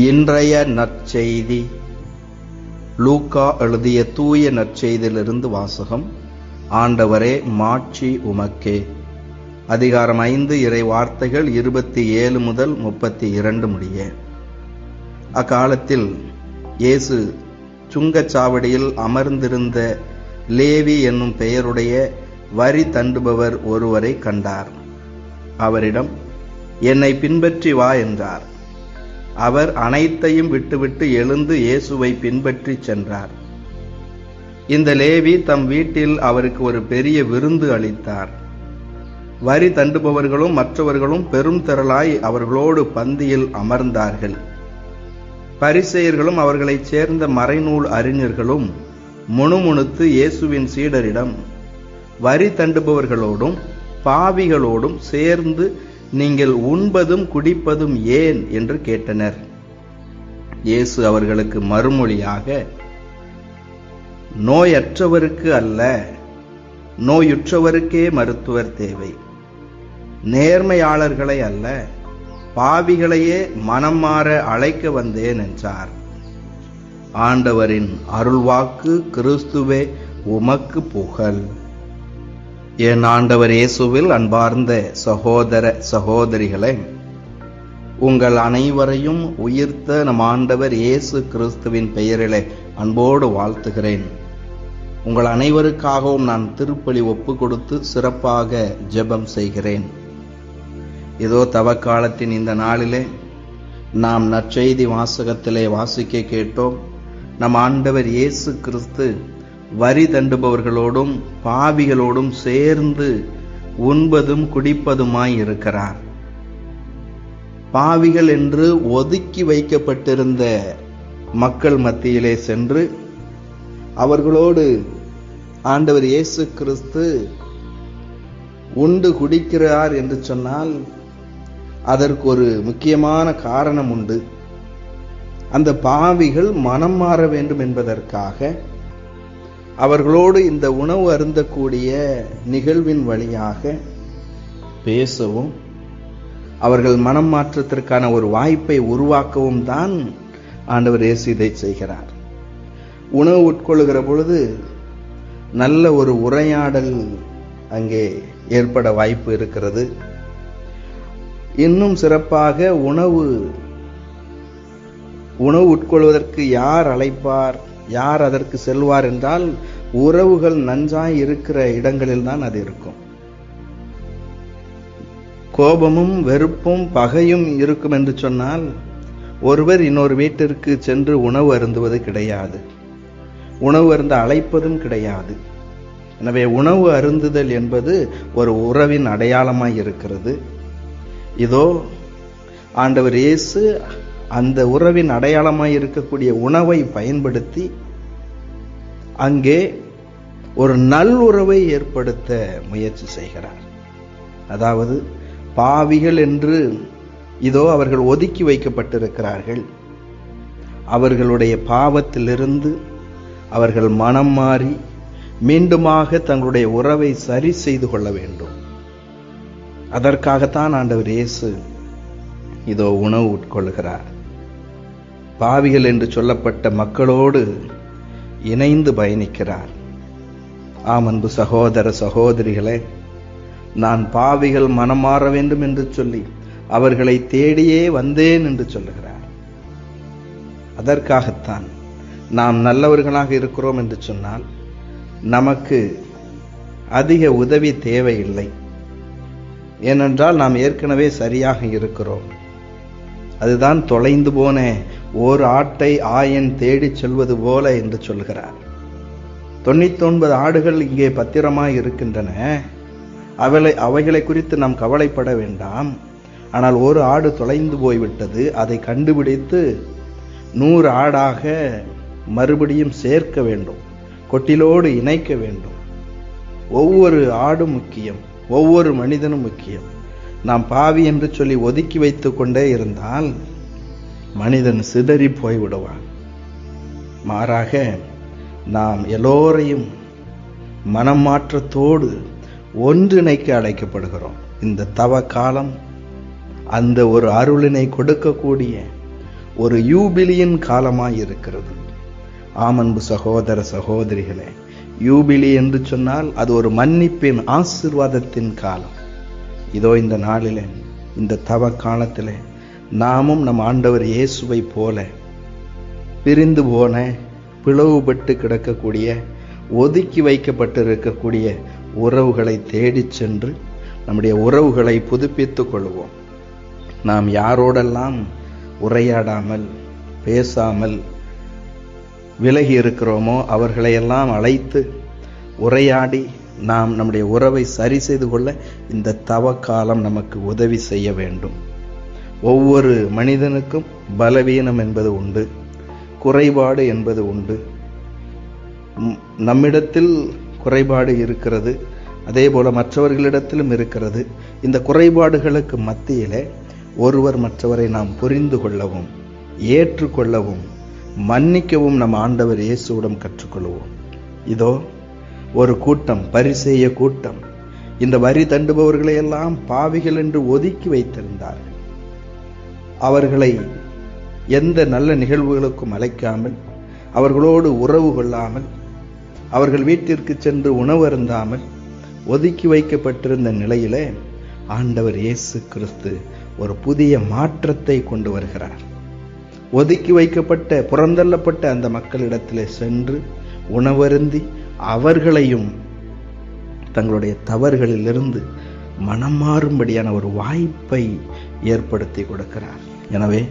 இன்றைய நற்செய்தி. லூக்கா எழுதிய தூய நற்செய்தியிலிருந்து வாசகம். ஆண்டவரே மாட்சி உமக்கே. அதிகாரம் ஐந்து இறை வார்த்தைகள் இருபத்தி ஏழு முதல் முப்பத்தி இரண்டு முடிய. அக்காலத்தில் இயேசு சுங்கச்சாவடியில் அமர்ந்திருந்த லேவி என்னும் பெயருடைய வரி தண்டுபவர் ஒருவரை கண்டார். அவரிடம் என்னை பின்பற்றி வா என்றார். அவர் அனைத்தையும் விட்டுவிட்டு எழுந்து இயேசுவை பின்பற்றி சென்றார். இந்த லேவி தம் வீட்டில் அவருக்கு ஒரு பெரிய விருந்து அளித்தார். வரி தண்டுபவர்களும் மற்றவர்களும் பெரும் திரளாய் அவர்களோடு பந்தியில் அமர்ந்தார்கள். பரிசெயர்களும் அவர்களைச் சேர்ந்த மறைநூல் அறிஞர்களும் முணுமுணுத்து இயேசுவின் சீடரிடம் வரி தண்டுபவர்களோடும் பாவிகளோடும் சேர்ந்து நீங்கள் உண்பதும் குடிப்பதும் ஏன்? என்று கேட்டனர். இயேசு அவர்களுக்கு மறுமொழியாக நோயற்றவருக்கு அல்ல நோயுற்றவருக்கே மருத்துவர் தேவை. நேர்மையாளர்களை அல்ல பாவிகளையே மனம் மாற அழைக்க வந்தேன் என்றார். ஆண்டவரின் அருள்வாக்கு கிறிஸ்துவே உமக்கு புகழ். என் ஆண்டவர் இயேசுவில் அன்பார்ந்த சகோதர சகோதரிகளே உங்கள் அனைவரையும் உயிர்த்த நம் ஆண்டவர் இயேசு கிறிஸ்துவின் பெயரிலே அன்போடு வாழ்த்துகிறேன். உங்கள் அனைவருக்காகவும் நான் திருப்பலி ஒப்பு கொடுத்து சிறப்பாக ஜெபம் செய்கிறேன். இதோ தவக்காலத்தின் இந்த நாளிலே நாம் நற்செய்தி வாசகத்திலே வாசிக்க கேட்டோம் நம் ஆண்டவர் இயேசு கிறிஸ்து வரி தண்டுபவர்களோடும் பாவிகளோடும் சேர்ந்து உண்பதும் குடிப்பதுமாய் இருக்கிறார். பாவிகள் என்று ஒதுக்கி வைக்கப்பட்டிருந்த மக்கள் மத்தியிலே சென்று அவர்களோடு ஆண்டவர் இயேசு கிறிஸ்து உண்டு குடிக்கிறார் என்று சொன்னால் அதற்கு ஒரு முக்கியமான காரணம் உண்டு. அந்த பாவிகள் மனம் மாற வேண்டும் என்பதற்காக அவர்களோடு இந்த உணவு அருந்தக்கூடிய நிகழ்வின் வழியாக பேசவும் அவர்கள் மனம் மாற்றத்திற்கான ஒரு வாய்ப்பை உருவாக்கவும் தான் ஆண்டவர் இயேசு இதை செய்கிறார். உணவு உட்கொள்கிற பொழுது நல்ல ஒரு உரையாடல் அங்கே ஏற்பட வாய்ப்பு இருக்கிறது. இன்னும் சிறப்பாக உணவு உணவு உட்கொள்வதற்கு யார் அழைப்பார் யார் அதற்கு செல்வார் என்றால் உறவுகள் நஞ்சாய் இருக்கிற இடங்களில் தான் அது இருக்கும். கோபமும் வெறுப்பும் பகையும் இருக்கும் என்று சொன்னால் ஒருவர் இன்னொரு வீட்டிற்கு சென்று உணவு அருந்துவது கிடையாது. உணவு அருந்த அழைப்பதும் கிடையாது. எனவே உணவு அருந்துதல் என்பது ஒரு உறவின் அடையாளமாய் இருக்கிறது. இதோ ஆண்டவர் இயேசு அந்த உறவின் அடையாளமாய் இருக்கக்கூடிய உணவை பயன்படுத்தி அங்கே ஒரு நல் உறவை ஏற்படுத்த முயற்சி செய்கிறார். அதாவது பாவிகள் என்று இதோ அவர்கள் ஒதுக்கி வைக்கப்பட்டிருக்கிறார்கள். அவர்களுடைய பாவத்திலிருந்து அவர்கள் மனம் மாறி மீண்டுமாக தங்களுடைய உறவை சரி செய்து கொள்ள வேண்டும். அதற்காகத்தான் ஆண்டவர் இயேசு இதோ உணவு உட்கொள்கிறார். பாவிகள் என்று சொல்லப்பட்ட மக்களோடு இணைந்து பயணிக்கிறார். ஆம் அன்பு சகோதர சகோதரிகளே நான் பாவிகள் மனம் மாற வேண்டும் என்று சொல்லி அவர்களை தேடியே வந்தேன் என்று சொல்லுகிறார். அதற்காகத்தான் நாம் நல்லவர்களாக இருக்கிறோம் என்று சொன்னால் நமக்கு அதிக உதவி தேவையில்லை. ஏனென்றால் நாம் ஏற்கனவே சரியாக இருக்கிறோம். அதுதான் தொலைந்து போன ஓர் ஆட்டை ஆயன் தேடிச் செல்வது போல என்று சொல்கிறார். தொண்ணூத்தொன்பது ஆடுகள் இங்கே பத்திரமாய் இருக்கின்றன. அவளை அவைகளை குறித்து நாம் கவலைப்பட வேண்டாம். ஆனால் ஒரு ஆடு தொலைந்து போய்விட்டது. அதை கண்டுபிடித்து நூறு ஆடாக மறுபடியும் சேர்க்க வேண்டும். கொட்டிலோடு இணைக்க வேண்டும். ஒவ்வொரு ஆடும் முக்கியம். ஒவ்வொரு மனிதனும் முக்கியம். நாம் பாவி என்று சொல்லி ஒதுக்கி வைத்து கொண்டே இருந்தால் மனிதன் சிதறி போய்விடுவான். மாறாக நாம் எல்லோரையும் மனமாற்றத்தோடு ஒன்றிணைக்க அழைக்கப்படுகிறோம். இந்த தவ காலம் அந்த ஒரு அருளினை கொடுக்கக்கூடிய ஒரு யூபிலியின் காலமாக இருக்கிறது. ஆமன்பு சகோதர சகோதரிகளே யூபிலி என்று சொன்னால் அது ஒரு மன்னிப்பின் ஆசிர்வாதத்தின் காலம். இதோ இந்த நாளிலே இந்த தவ காலத்திலே நாமும் நம் ஆண்டவர் இயேசுவை போல பிரிந்து போன பிளவுபட்டு கிடக்கக்கூடிய ஒதுக்கி வைக்கப்பட்டிருக்கக்கூடிய உறவுகளை தேடிச் சென்று நம்முடைய உறவுகளை புதுப்பித்துக் கொள்வோம். நாம் யாரோடெல்லாம் உரையாடாமல் பேசாமல் விலகி இருக்கிறோமோ அவர்களையெல்லாம் அழைத்து உரையாடி நாம் நம்முடைய உறவை சரி செய்து கொள்ள இந்த தவக்காலம் நமக்கு உதவி செய்ய வேண்டும். ஒவ்வொரு மனிதனுக்கும் பலவீனம் என்பது உண்டு குறைபாடு என்பது உண்டு. நம்மிடத்தில் குறைபாடு இருக்கிறது அதே போல மற்றவர்களிடத்திலும் இருக்கிறது. இந்த குறைபாடுகளுக்கு மத்தியிலே ஒருவர் மற்றவரை நாம் புரிந்து கொள்ளவும் ஏற்றுக்கொள்ளவும் மன்னிக்கவும் நம் ஆண்டவர் இயேசுவிடம் கற்றுக்கொள்வோம். இதோ ஒரு கூட்டம் பரிசெய்ய கூட்டம். இந்த வரி தண்டுபவர்களை எல்லாம் பாவிகள் என்று ஒதுக்கி வைத்திருந்தார்கள். அவர்களை எந்த நல்ல நிகழ்வுகளுக்கும் அழைக்காமல் அவர்களோடு உறவு கொள்ளாமல் அவர்கள் வீட்டிற்கு சென்று உணவு அருந்தாமல் ஒதுக்கி வைக்கப்பட்டிருந்த நிலையிலே ஆண்டவர் இயேசு கிறிஸ்து ஒரு புதிய மாற்றத்தை கொண்டு வருகிறார். ஒதுக்கி வைக்கப்பட்ட புறந்தள்ளப்பட்ட அந்த மக்களிடத்திலே சென்று உணவருந்தி அவர்களையும் தங்களுடைய தவறுகளிலிருந்து மனம் மாறும்படியான ஒரு வாய்ப்பை ஏற்படுத்தி கொடுக்கிறார். எனவே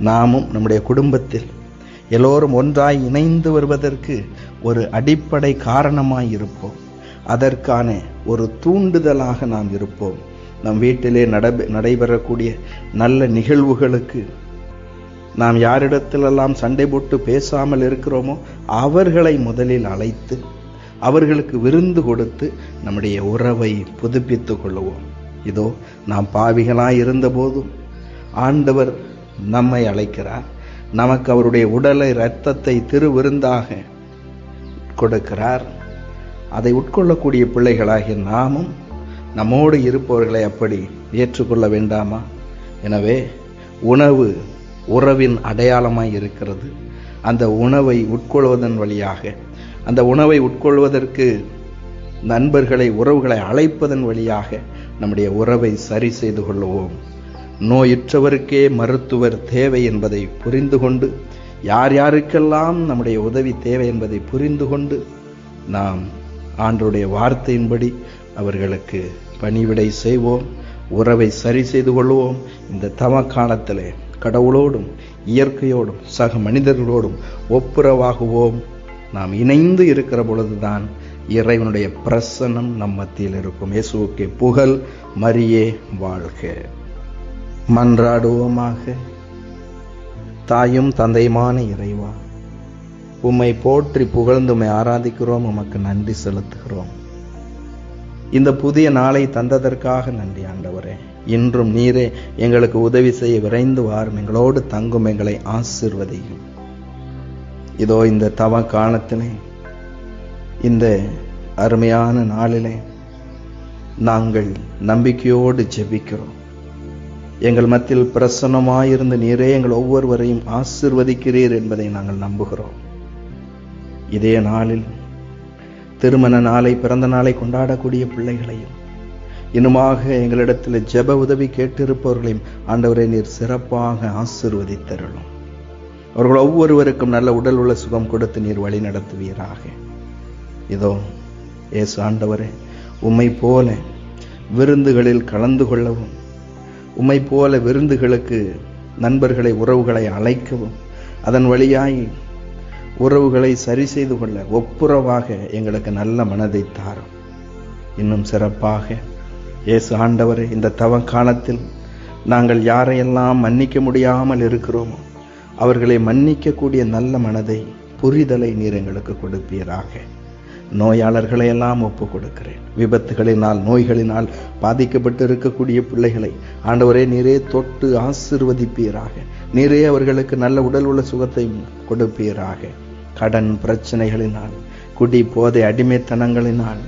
நாமும் நம்முடைய குடும்பத்தில் எல்லோரும் ஒன்றாய் இணைந்து வருவதற்கு ஒரு அடிப்படை காரணமாய் இருப்போம். அதற்கான ஒரு தூண்டுதலாக நாம் இருப்போம். நம் வீட்டிலே நட நடைபெறக்கூடிய நல்ல நிகழ்வுகளுக்கு நாம் யாரிடத்திலெல்லாம் சண்டை போட்டு பேசாமல் இருக்கிறோமோ அவர்களை முதலில் அழைத்து அவர்களுக்கு விருந்து கொடுத்து நம்முடைய உறவை புதுப்பித்து கொள்ளுவோம். இதோ நாம் பாவிகளாய் இருந்தபோதும் ஆண்டவர் நம்மை அழைக்கிறார். நமக்கு அவருடைய உடலை இரத்தத்தை திருவிருந்தாக கொடுக்கிறார். அதை உட்கொள்ளக்கூடிய பிள்ளைகளாகிய நாமும் நம்மோடு இருப்பவர்களை அப்படி ஏற்றுக்கொள்ள வேண்டாமா? எனவே உணவு உறவின் அடையாளமாய் இருக்கிறது. அந்த உணவை உட்கொள்வதன் வழியாக அந்த உணவை உட்கொள்வதற்கு நண்பர்களை உறவுகளை அழைப்பதன் வழியாக நம்முடைய உறவை சரி செய்து கொள்வோம் நோயுற்றவருக்கே மருத்துவர் தேவை என்பதை புரிந்து கொண்டு யார் யாருக்கெல்லாம் நம்முடைய உதவி தேவை என்பதை புரிந்து கொண்டு நாம் ஆண்டருடைய வார்த்தையின்படி அவர்களுக்கு பணிவிடை செய்வோம் உறவை சரி செய்து கொள்வோம். இந்த தம காலத்தில் கடவுளோடும் இயற்கையோடும் சக மனிதர்களோடும் ஒப்புரவாகுவோம். நாம் இணைந்து இருக்கிற பொழுதுதான் இறைவனுடைய பிரசன்னம் நம் மத்தியில் இருக்கும் இயேசுவுக்கு புகழ் மரியே வாழ்க. மன்றாடுவோமாக. தாயும் தந்தையுமான இறைவா உம்மை போற்றி புகழ்ந்து உம்மை ஆராதிக்கிறோம் உமக்கு நன்றி செலுத்துகிறோம். இந்த புதிய நாளை தந்ததற்காக நன்றி ஆண்டவரே. இன்றும் நீரே எங்களுக்கு உதவி செய்ய விரைந்து வாரும் எங்களோடு தங்கும் எங்களை ஆசிர்வதையும். இதோ இந்த தவ காலத்திலே இந்த அருமையான நாளிலே நாங்கள் நம்பிக்கையோடு ஜெபிக்கிறோம். எங்கள் மத்தியில் பிரசன்னமாயிருந்த நீரே எங்கள் ஒவ்வொருவரையும் ஆசிர்வதிக்கிறீர் என்பதை நாங்கள் நம்புகிறோம். இதே நாளில் திருமண நாளை பிறந்த நாளை கொண்டாடக்கூடிய பிள்ளைகளையும் இன்னுமாக எங்களிடத்தில் ஜெப உதவி கேட்டிருப்பவர்களையும் ஆண்டவரை நீர் சிறப்பாக ஆசிர்வதித்தருளும். அவர்கள் ஒவ்வொருவருக்கும் நல்ல உடல் உள்ள சுகம் கொடுத்து நீர் வழி நடத்துவீராக. இதோ ஏசு ஆண்டவரே உம்மை போல விருந்துகளில் கலந்து கொள்ளவும் உம்மை போல விருந்துகளுக்கு நண்பர்களை உறவுகளை அழைக்கவும். அதன் வழியாய் உறவுகளை சரி செய்து கொள்ள ஒப்புரவாக எங்களுக்கு நல்ல மனதை தாரும். இன்னும் சிறப்பாக இயேசு ஆண்டவரே இந்த தவ காலத்தில் நாங்கள் யாரையெல்லாம் மன்னிக்க முடியாமல் இருக்கிறோமோ அவர்களை மன்னிக்கக்கூடிய நல்ல மனதை புரிதலை நீர் எங்களுக்கு கொடுப்பீராக. நோயாளர்களை எல்லாம் ஒப்பு கொடுக்கிறேன் விபத்துகளினால் நோய்களினால் பாதிக்கப்பட்டு இருக்கக்கூடிய பிள்ளைகளை ஆண்டவரே நீரே தொட்டு ஆசிர்வதிப்பீராக. நீரே அவர்களுக்கு நல்ல உடல் உள்ள சுகத்தை கொடுப்பீராக. கடன் பிரச்சனைகளினால் குடி போதை அடிமைத்தனங்களினால்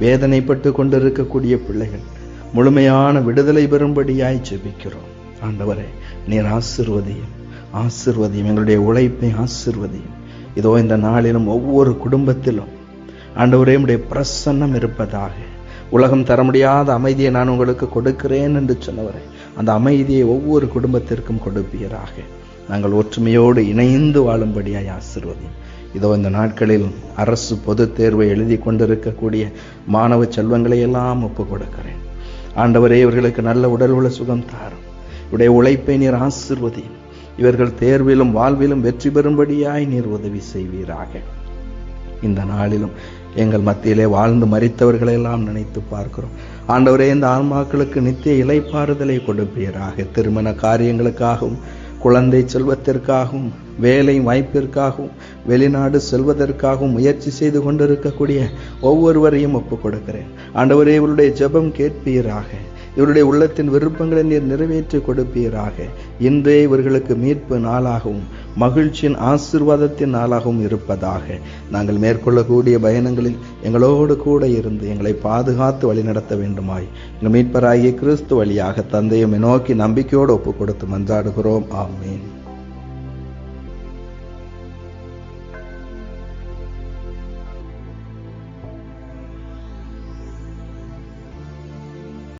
வேதனைப்பட்டு கொண்டிருக்கக்கூடிய பிள்ளைகள் முழுமையான விடுதலை பெறும்படியாய் ஜெபிக்கிறோம். ஆண்டவரே நீர் ஆசிர்வதியும் ஆசிர்வதியும் எங்களுடைய உழைப்பை ஆசிர்வதியும். இதோ இந்த நாளிலும் ஒவ்வொரு குடும்பத்திலும் ஆண்டவரே உடைய பிரசன்னம் இருப்பதாக. உலகம் தர முடியாத அமைதியை நான் உங்களுக்கு கொடுக்கிறேன் என்று சொன்னவரே அந்த அமைதியை ஒவ்வொரு குடும்பத்திற்கும் கொடுப்பீராக. நாங்கள் ஒற்றுமையோடு இணைந்து வாழும்படியாய் ஆசிர்வதியும். இதோ இந்த நாட்களில் அரசு பொதுத் தேர்வை எழுதி கொண்டிருக்கக்கூடிய மாணவ செல்வங்களை எல்லாம் ஒப்பு கொடுக்கிறேன். ஆண்டவரே இவர்களுக்கு நல்ல உடல் உள்ள சுகம் தாரும். இவருடைய உழைப்பை நீர் ஆசிர்வதியும். இவர்கள் தேர்விலும் வாழ்விலும் வெற்றி பெறும்படியாய் நீர் உதவி செய்வீராக. இந்த நாளிலும் எங்கள் மத்தியிலே வாழ்ந்து மறித்தவர்களெல்லாம் நினைத்து பார்க்கிறோம். ஆண்டவரே இந்த ஆன்மாக்களுக்கு நித்திய இலைப்பாறுதலை கொடுப்பீராக. திருமண காரியங்களுக்காகவும் குழந்தை செல்வத்திற்காகவும் வேலை வாய்ப்பிற்காகவும் வெளிநாடு செல்வதற்காகவும் முயற்சி செய்து கொண்டிருக்கக்கூடிய ஒவ்வொருவரையும் ஒப்புக் கொடுக்கிறேன். ஆண்டவரே இவருடைய ஜெபம் கேட்பீராக. இவருடைய உள்ளத்தின் விருப்பங்களை நீர் நிறைவேற்றி கொடுப்பீராக. இன்றே இவர்களுக்கு மீட்பு நாளாகவும் மகிழ்ச்சியின் ஆசிர்வாதத்தின் நாளாகவும் இருப்பதாக. நாங்கள் மேற்கொள்ளக்கூடிய பயணங்களில் எங்களோடு கூட இருந்து எங்களை பாதுகாத்து வழிநடத்த வேண்டுமாய். எங்கள் மீட்பராகிய கிறிஸ்து வழியாக தந்தையை நோக்கி நம்பிக்கையோடு ஒப்புக் கொடுத்து மன்றாடுகிறோம். ஆமேன்.